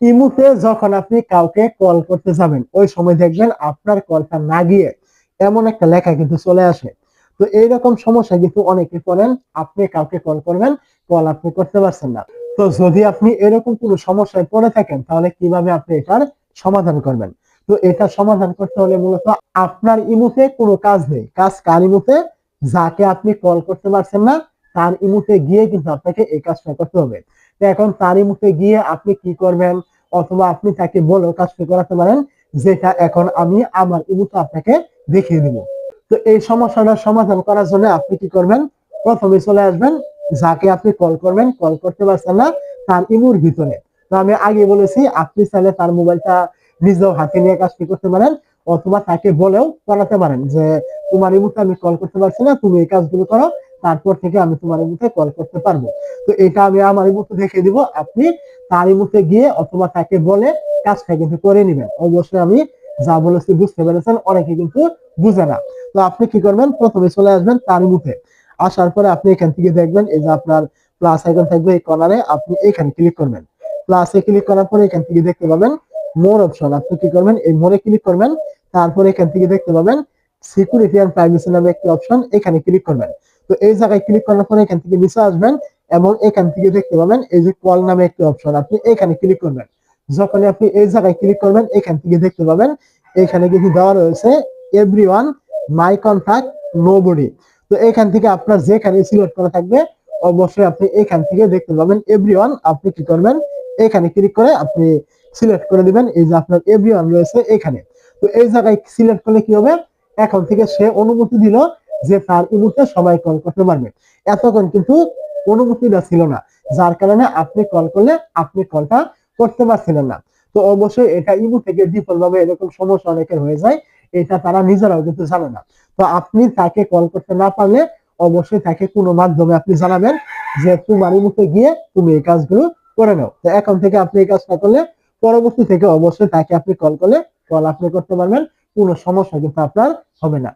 ইমুতে যখন আপনি কাউকে কল করতে যাবেন, ওই সময় দেখবেন আপনার কলটা না গিয়ে এমন একটা লেখা কিন্তু চলে আসে। তো এইরকম সমস্যা কিন্তু অনেকে করেন, আপনি কাউকে কল করবেন কল আপনি করতে পারছেন না। তো যদি আপনি এরকম কোনো সমস্যায় পড়ে থাকেন, তাহলে কীভাবে আপনি এটার সমাধান করবেন? তো এটা সমাধান করতে হলে মূলত আপনার ইমুতে কোনো কাজ নেই। কাজ কার ইমুতে যাকে আপনি কল করতে পারছেন না তার ইমুতে গিয়ে কিন্তু আপনাকে এই কাজটা করতে হবে। তো এখন তার ইমুতে গিয়ে আপনি কি করবেন? অথবা আপনি তাকে বলেও কাজটা করাতে পারেন, যেটা এখন আমি আমার ইমুতে আপনাকে দেখিয়ে দিব। তো এই সমস্যাটার সমাধান করার জন্য আপনি কি করবেন? প্রথমে চলে আসবেন, যাকে আপনি কল করবেন, কল করতে পারছেন না তার ইমুর ভিতরে। তো আমি আগে বলেছি, আপনি চাইলে তার মোবাইলটা নিজেও হাতে নিয়ে কাজটি করতে পারেন, অথবা তাকে বলেও করাতে পারেন যে, তোমার ইমুতে আমি কল করতে পারছি না, তুমি এই কাজগুলো করো। তারপর থেকে আমি তোমার ইমুতে কল করতে পারব। তো এটা আমি আমার ইমুতে দেখে দিব, আপনি তার ইমুতে গিয়ে অথবা তাকে বলে কাজটা কিন্তু করে নেবেন। অবশ্যই আমি যা বলেছি বুঝতে পেরেছেন, অনেকে কিন্তু বুঝে না। তো আপনি কি করবেন? প্রথমে চলে আসবেন তার মুখে। আসার পরে আপনি এখান থেকে দেখবেন এই যে আপনার প্লাস আইকন থাকবে এই কর্নারে আপনি এখানে ক্লিক করবেন। প্লাসে ক্লিক করার পরে এখান থেকে দেখতে পাবেন মোর অপশন আপনি কি করবেন? এই মোরে ক্লিক করবেন, তারপরে এখান থেকে দেখতে পাবেন সিকিউরিটি এন্ড প্রাইভেসি নামে একটি অপশন এখানে ক্লিক করবেন। তো এই জায়গায় ক্লিক করার পরে এখান থেকে নিচে আসবেন এবং এখান থেকে দেখতে পাবেন এই যে কল নামে একটি অপশন আপনি এখানে ক্লিক করবেন। যখন আপনি এই জায়গায় ক্লিক করবেন, এখান থেকে দেখতে পাবেন এখানে কিন্তু দেওয়া রয়েছে এভরিওয়ান মাই কন্ট্যাক্ট নোবডি তো এখান থেকে আপনার যেখানে সিলেক্ট করা থাকবে, অবশ্যই আপনি এখান থেকে দেখতে পাবেন এভরিওয়ান আপনি কি করবেন? এখানে ক্লিক করে আপনি সিলেক্ট করে দিবেন, এই যে আপনার এভরি ওয়ান রয়েছে এখানে। তো এই জায়গায় সিলেক্ট করলে কি হবে? এখন থেকে সে অনুমতি দিল যে তার ইমুতে সবাই কল করতে পারবে। এতক্ষণ কিন্তু অনুমতিটা ছিল না। যার কারণে আপনি কল করলে আপনি কলটা করতে পারছিলেন না। তো অবশ্যই এটা ইমু থেকে ডিফল্ট ভাবে এরকম সমস্যা অনেকের হয়ে যায়, এটা তারা নিজেরাও কিন্তু জানে না। তো আপনি তাকে কল করতে না পারলে অবশ্যই তাকে কোনো মাধ্যমে আপনি জানাবেন যে তোমার ইমুতে গিয়ে তুমি এই কাজগুলো করে নাও। তো এখন থেকে আপনি এই কাজটা করলে পরবর্তী থেকে অবশ্যই তাকে আপনি কল করলে কল আপনি করতে পারবেন, কোনো সমস্যা কিন্তু আপনার হবে না।